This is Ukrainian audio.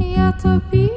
я тобі